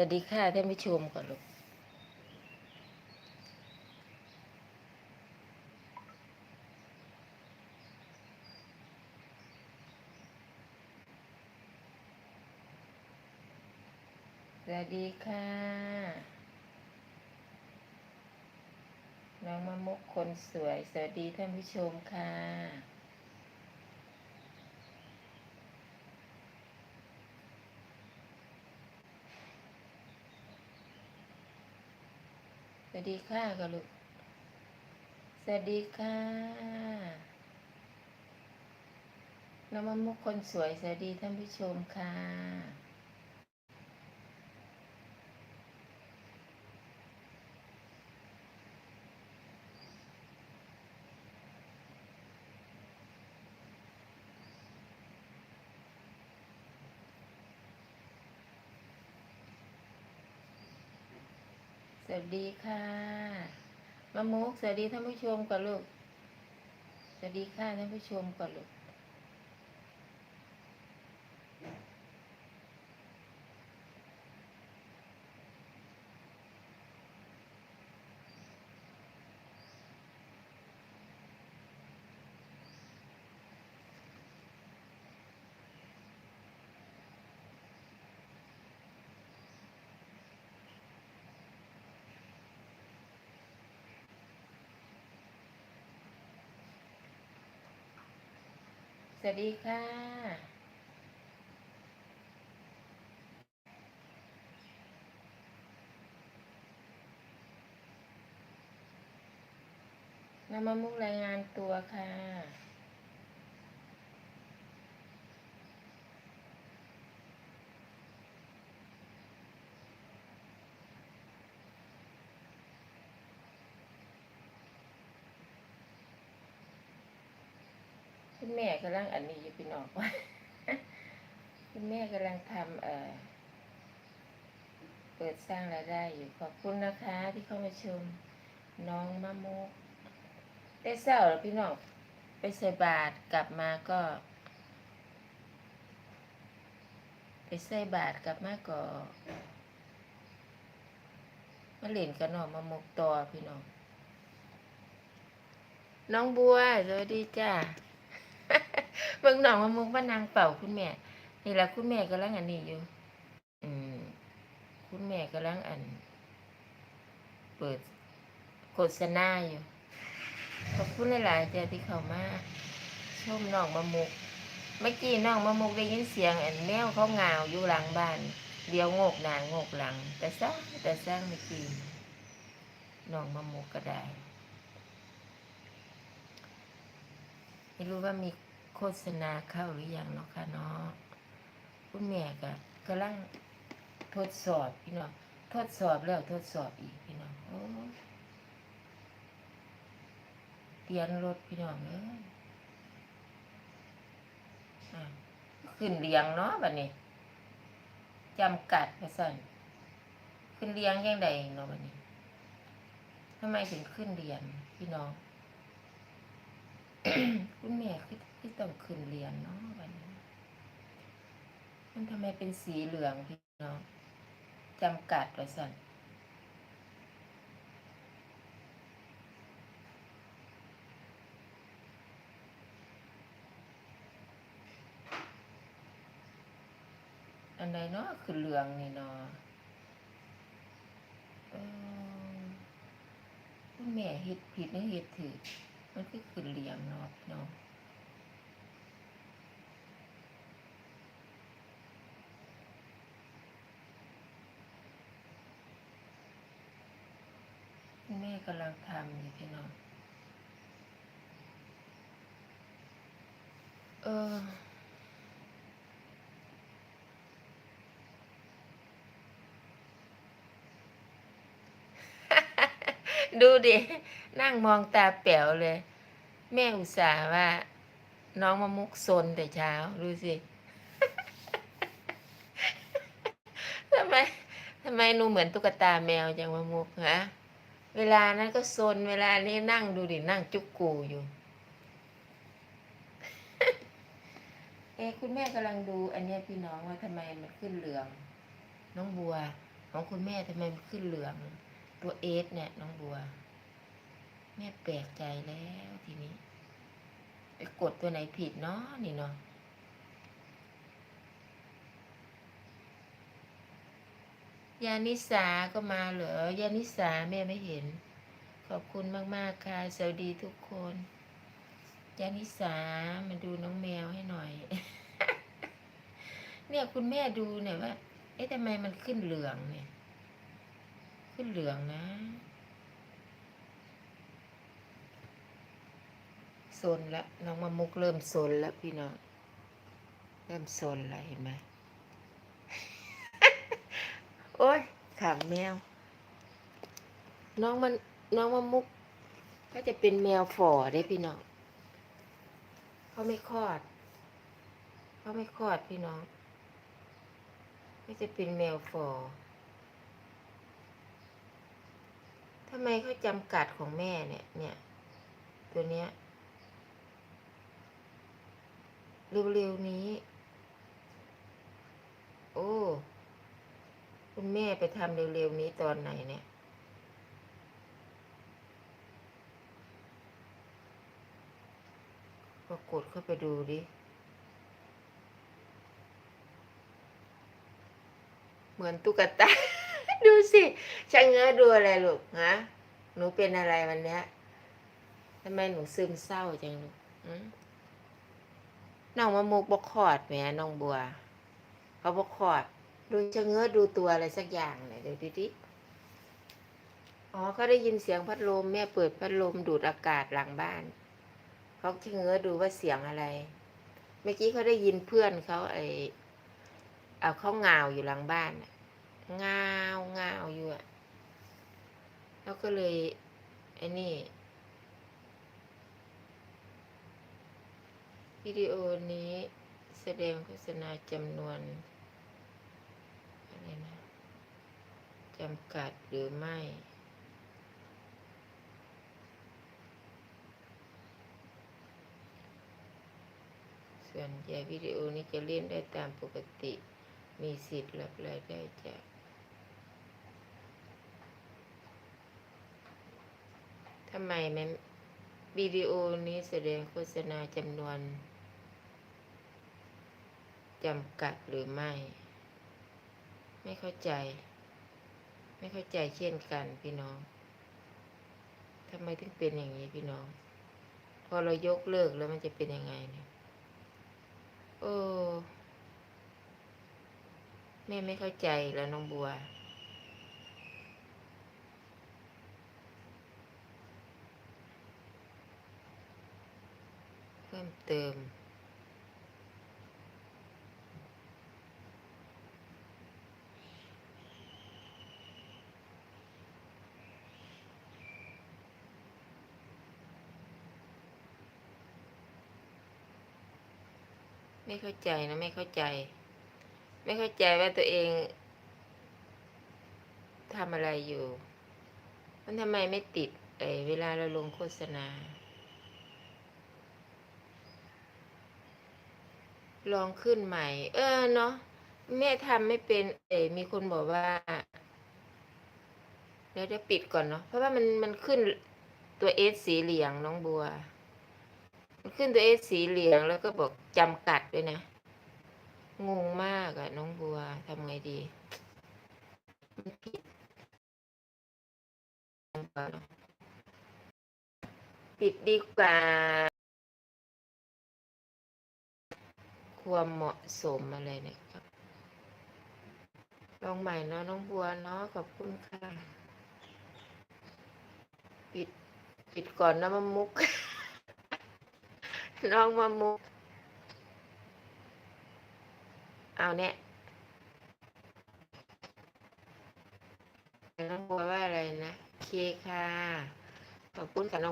วัสดีค่ะท่านผู้ชมก่อนลูกสวัสดีค่ะ น้องมะมุกคนสวย สวัสดีท่านผู้ชมค่ะ วัสดีค่ะก็ลูกสวัสดีค่ะน้องมะมุกคนสวยสวัสดีท่านผู้ชมค่ะ วัสดีค่ะมามุกสวัสดีท่านผู้ชมก่อนลูก สวัสดีค่ะท่านผู้ชมก่อนลูก สวัสดีค่ะนำมามุกรายงานตัวค่ะ คุณแม่กำลังอันนี้อยู่พี่น้องคุณแม่กำลังทำเอ่อเปิดสร้างรายได้อยู่ขอบคุณนะคะที่เข้ามาชมน้องมะมุกได้เศร้าแล้วพี่น้องไปใส่บาตรกลับมาก็ ไปใส่บาตรกลับมาก็มาเล่นกับน้องมะมุกต่อพี่น้องน้องบัวสวัสดีจ้า เบิ่งน้องมะมุกมานางเป่าคุณแม่ นี่แหละคุณแม่กำลังอันนี้อยู่ อืม คุณแม่กำลังอัน เปิดโฆษณาอยู่ ขอบคุณหลายๆจ้าที่เข้ามาชมน้องมะมุก เมื่อกี้น้องมะมุกได้ยินเสียงอันแมวเขางาวอยู่หลังบ้าน เดี๋ยวงกหน้างกหลัง แต่สร้างแต่สร้างเมื่อกี้น้องมะมุกก็ได้ ไม่รู้ว่ามีโฆษณาเข้าหรือยังเนาะค่ะเนาะคุณแม่ก็กำลังทดสอบพี่น้องทดสอบแล้วทดสอบอีกพี่น้องโอ้เตียนรถพี่น้องเอ้ยอะขึ้นเรียงเนาะบัดนี้จำกัดไปสั่นขึ้นเรียงยังไงเนาะบัดนี้ทำไมถึงขึ้นเรียงพี่น้อง คุณแม่คือที่ต้องขึ้นเรียนเนาะวันนี้ มันทำไมเป็นสีเหลืองพี่น้องจำกัดไว้สั่นอันใดเนาะคือเหลืองนี่เนาะคุณแม่เฮ็ดผิดหรือเฮ็ดถูก มันคือขึ้นเรียงเนาะพี่น้องแม่กำลังทำอยู่พี่น้อง เออดูดิ นั่งมองตาแป๋วเลย แม่อุตส่าห์ว่า น้องมะมุกซนแต่เช้าดูสิทำไมทำไมหนูเหมือนตุ๊กตาแมวจังมะมุกฮะเวลานั้นก็ซนเวลานี้นั่งดูดินั่งจุกกูอยู่ เอคุณแม่กำลังดู อันนี้พี่น้องว่าทำไมมันขึ้นเหลือง น้องบัว ของคุณแม่ทำไมมันขึ้นเหลือง ตัวเอสเนี่ย น้องบัว แม่แปลกใจแล้ว กดตัวไหนผิดเนาะนี่เนาะยานิสาก็มาเหรอยานิสาแม่ไม่เห็น ขอบคุณมาก ๆ ค่ะ สวัสดีทุกคนยานิสามาดูน้องแมวให้หน่อย เนี่ยคุณแม่ดูเนี่ยว่า เอ๊ะทำไมมันขึ้นเหลืองเนี่ย ขึ้นเหลืองนะ ซนแล้วน้องมามุกเริ่มซนแล้วพี่น้องเริ่มซนแล้วเห็นไหมโอ้ยขำแมว น้องมันน้องมามุก ก็จะเป็นแมวฝ่อได้พี่น้องเขาไม่คลอดเขาไม่คลอดพี่น้องก็จะเป็นแมวฝ่อทำไมเขาจำกัดของแม่เนี่ย เนี่ย ตัวเนี้ย เร็วๆนี้ โอ้ คุณแม่ไปทำเร็วๆนี้ตอนไหนเนี่ย ก็กดเข้าไปดูดิ เหมือนตุ๊กตา ดูสิช่างเงื้อดูอะไรลูกฮะ หนูเป็นอะไรวันเนี้ยทำไมหนูซึมเศร้าจังลูกหืม น้องมะมุกบกคลอดแหมน้องบัว เขาบกคลอด ดูช่างเงื้อดูตัวอะไรสักอย่างหน่ยเดี๋ยวดิดิอ๋อเขาได้ยินเสียงพัดลมแม่เปิดพัดลมดูดอากาศหลังบ้าน เขาชะเง้อดูว่าเสียงอะไร เมื่อกี้เขาได้ยินเพื่อนเขาไอเอาเขาเงาอยู่หลังบ้านน่ะเงาเงาอยู่อะแล้วก็เลยไอ้นี่ วิดีโอนี้แสดงโฆษณาจำนวนอะไรนะจำกัดหรือไม่ ส่วนใหญ่วิดีโอนี้จะเล่นได้ตามปกติ มีสิทธิ์รับรายได้จากทำไมมันวิดีโอนี้แสดงโฆษณาจำนวน จำกัดหรือไม่ ไม่เข้าใจ ไม่เข้าใจเช่นกันพี่น้องทำไมถึงเป็นอย่างนี้พี่น้อง พอเรายกเลิกแล้วมันจะเป็นยังไงเนี่ยโอ้แม่ไม่เข้าใจแล้วน้องบัว เพิ่มเติม ไม่เข้าใจนะไม่เข้าใจ ไม่เข้าใจว่าตัวเองทำอะไรอยู่ มันทำไมไม่ติดไอเวลาเราลงโฆษณา ลองขึ้นใหม่ เออเนาะแม่ทำไม่เป็น เอมีคนบอกว่าเดี๋ยวเดี๋ยวปิดก่อนเนาะเพราะว่ามันมันขึ้นตัวเอสสีเหลืองน้องบัว ขึ้นตัวเอสสีเหลืองแล้วก็บอกจำกัดด้วยนะ งงมากอะน้องบัวทำไงดีมันผิดปิดดีกว่า ความเหมาะสมอะไรเนะครับ ลองใหม่เนาะน้องบัวเนาะขอบคุณค่ะ ปิด ปิดก่อนนะมะมุก ลองมามุกเอาเนี่ยน้องบัวว่าอะไรนะ เคค่ะ ขอบคุณค่ะน้อง